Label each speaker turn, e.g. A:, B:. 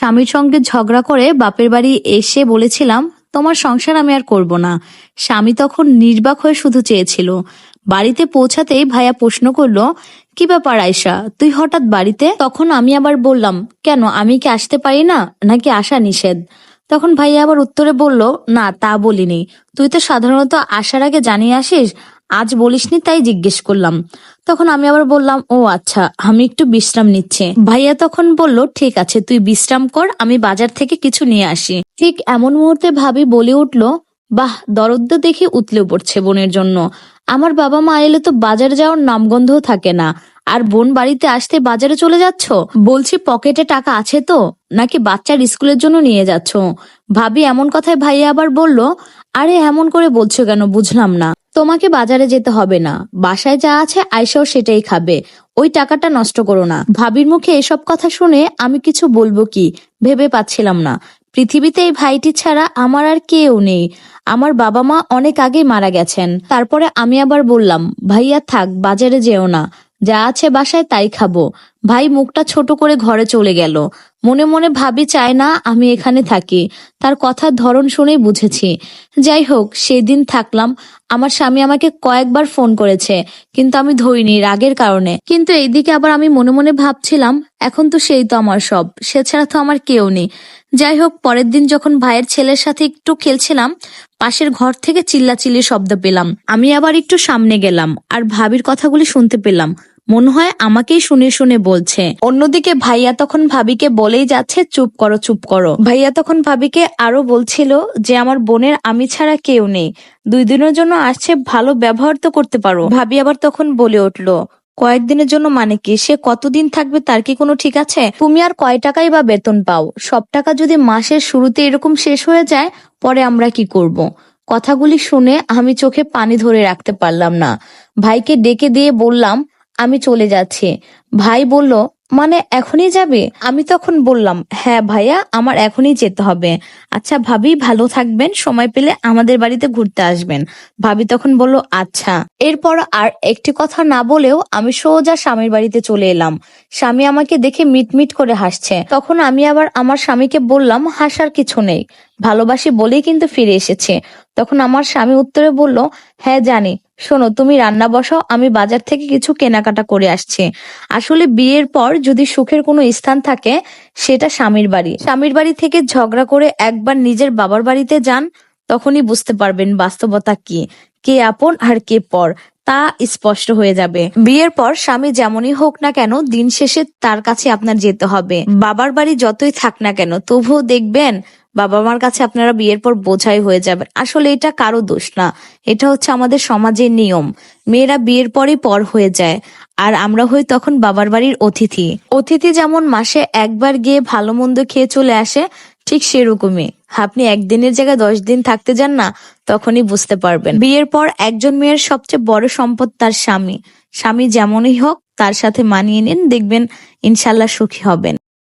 A: স্বামীর সঙ্গে ঝগড়া করে বাপের বাড়ি এসে বলেছিলাম, তোমার সংসার আমি আর করব না। স্বামী তখন নির্বাক হয়ে শুধু চেয়েছিল। বাড়িতে পৌঁছাতেই ভাইয়া প্রশ্ন করল, কি ব্যাপার আয়সা তুই হঠাৎ বাড়িতে? তখন আমি আবার বললাম, কেন, আমি কি আসতে পারি না, নাকি আসা নিষেধ? তখন ভাইয়া আবার উত্তরে বলল, না, তা বলিনি। তুই তো সাধারণত আসার আগে জানিয়ে আসিস আজ বলিসনি তাই জিজ্ঞেস করলাম। তখন আমি আবার বললাম, ও আচ্ছা আমি একটু বিশ্রাম নিচ্ছি। ভাইয়া তখন বলল, ঠিক আছে, তুই বিশ্রাম কর, আমি বাজার থেকে কিছু নিয়ে আসি। ঠিক এমন মুহূর্তে ভাবি বলে উঠল, বাহ, দরদ্দ দেখে উতলে পড়ছে বোনের জন্য। আমার বাবা মা এলে তো বাজার যাওয়ার নামগন্ধও থাকে না। আর বোন বাড়িতে আসতে বাজারে চলে যাচ্ছ? বলছি, পকেটে টাকা আছে তো? নাকি বাচ্চার স্কুলের জন্য নিয়ে যাচ্ছ? ভাবি এমন কথায় ভাইয়া আবার বলল, আরে, এমন করে বলছো কেন? বুঝলাম না। তোমাকে বাজারে যেতে হবে না। বাসায় যা আছে আয়সাও সেটাই খাবে। ওই টাকাটা নষ্ট করো না। ভাবির মুখে এসব কথা শুনে আমি কিছু বলব কি? ভেবে পাচ্ছিলাম না। পৃথিবীতে এই ভাইটি ছাড়া আমার আর কেউ নেই। আমার বাবা মা অনেক আগেই মারা গেছেন। তারপরে আমি আবার বললাম, ভাইয়া থাক, বাজারে যেও না। যা আছে বাসায় তাই খাব। ভাই মুখটা ছোট করে ঘরে চলে গেল। মনে মনে ভাবি চায় না আমি এখানে থাকি। তার কথার ধরন শুনেই বুঝেছি। যাই হোক, সেদিন থাকলাম। আমার স্বামী আমাকে কয়েকবার ফোন করেছে, কিন্তু আমি ধরিনি রাগের কারণে। কিন্তু এইদিকে আবার আমি মনে মনে ভাবছিলাম, এখন তো সেই তো আমার সব, সে ছাড়া তো আমার কেউ নেই। যাই হোক, পরের দিন যখন ভাইয়ের ছেলের সাথে একটু খেলছিলাম, পাশের ঘর থেকে চিল্লাচিল্লি শব্দ পেলাম। আমি আবার একটু সামনে গেলাম, আর ভাবির কথাগুলি শুনতে পেলাম। মনে হয় আমাকেই শুনে শুনে বলছে। অন্যদিকে ভাইয়া তখন ভাবিকে বলেই যাচ্ছে, চুপ করো চুপ করো। ভাইয়া তখন ভাবিকে আরও বলছিল যে, আমার বোনের আমি ছাড়া কেউ নেই। দুই দিনের জন্য আসছে, ভালো ব্যবহার তো করতে পারো। ভাবি আবার তখন বলে উঠল, কয়েকদিনের জন্য মানে কি? সে কতদিন থাকবে তার কি কোনো ঠিক আছে? তুমি আর কয় টাকাই বা বেতন পাও? সব টাকা যদি মাসের শুরুতে এরকম শেষ হয়ে যায়, পরে আমরা কি করব। কথাগুলি শুনে আমি চোখে পানি ধরে রাখতে পারলাম না। ভাইকে ডেকে দিয়ে বললাম আমি চলে যাচ্ছি। ভাই বলল মানে এখনই যাবে? আমি তখন বললাম হ্যাঁ ভাইয়া, আমার এখনই যেতে হবে। আচ্ছা ভাবি, ভালো থাকবেন, সময় পেলে আমাদের বাড়িতে ঘুরতে আসবেন। ভাবি তখন বলল আচ্ছা। এরপর আর একটি কথা না বলেও আমি সোজা স্বামীর বাড়িতে চলে এলাম। স্বামী আমাকে দেখে মিটমিট করে হাসছে। তখন আমি আবার আমার স্বামীকে বললাম, হাসার কিছু নেই। ভালোবাসি বলেই কিন্তু ফিরে এসেছে। তখন আমার স্বামী উত্তরে বলল হ্যাঁ জানি। শোনো, তুমি রান্না বসাও, আমি বাজার থেকে কিছু কেনাকাটা করে আসছি। আসলে বিয়ের পর যদি সুখের কোনো স্থান থাকে, সেটা স্বামীর বাড়ি। স্বামীর বাড়ি থেকে ঝগড়া করে একবার নিজের বাবার বাড়িতে যান, তখনই বুঝতে পারবেন বাস্তবতা কি। কে আপন আর কে পর। তা স্পষ্ট হয়ে যাবে। বিয়ের পর স্বামী যেমনই হোক না কেন, দিন শেষে তার কাছে আপনার যেতে হবে। বাবার বাড়ি যতই থাক না কেন, তবুও দেখবেন বাবা মার কাছে আপনারা বিয়ের পর বোঝাই হয়ে যাবেন। আসলে এটা কারও দোষ না, এটা হচ্ছে আমাদের সমাজের নিয়ম। মেয়েরা বিয়ের পরই পর হয়ে যায়, আর আমরা হই তখন বাবার বাড়ির অতিথি। অতিথি যেমন মাসে একবার গিয়ে ভালো মন্দ খেয়ে চলে আসে ঠিক সেরকমই। আপনি একদিনের জায়গায় দশ দিন থাকতে যান না, তখনই বুঝতে পারবেন। বিয়ের পর একজন মেয়ের সবচেয়ে বড় সম্পদ তার স্বামী। স্বামী যেমনই হোক, তার সাথে মানিয়ে নিন, দেখবেন ইনশাল্লাহ সুখী হবেন।